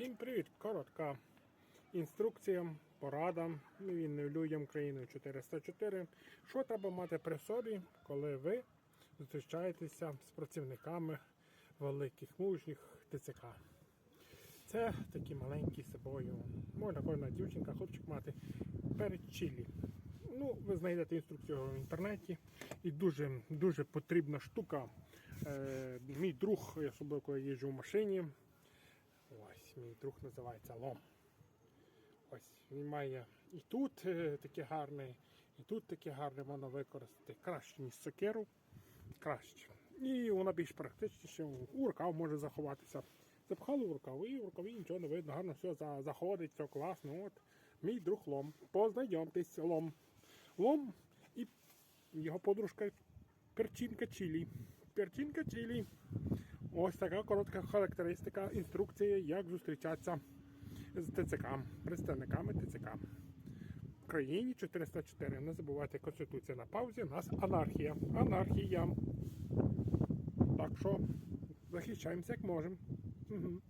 Всім привіт! Коротка інструкція, порада невільним людям країни 404. Що треба мати при собі, коли ви зустрічаєтеся з працівниками великих мужніх ТЦК? Це такі маленькі з собою. Можна кожна дівчинка, хлопчик мати перед чилі. Ну, ви знайдете інструкцію в інтернеті. І дуже, дуже потрібна штука. Е, мій друг, я особливо коли їжджу в машині. Ось мій друг називається Лом. Ось він має і тут е, таке гарне, і тут таке гарне можна використати. Краще, ніж сокиру. Краще. І вона більш практичніше. У рукав може заховатися. Запхали в рукав, і в рукаві нічого не видно, гарно все заходить, все класно. От мій друг Лом. Познайомтесь, Лом. Лом і його подружка Перчинка Чилі. Перчинка Чилі. Ось така коротка характеристика, інструкції, як зустрічатися з ТЦК, представниками ТЦК. В країні 404. Не забувайте, Конституція на паузі, у нас анархія. Анархія. Так що захищаємося як можемо. Угу.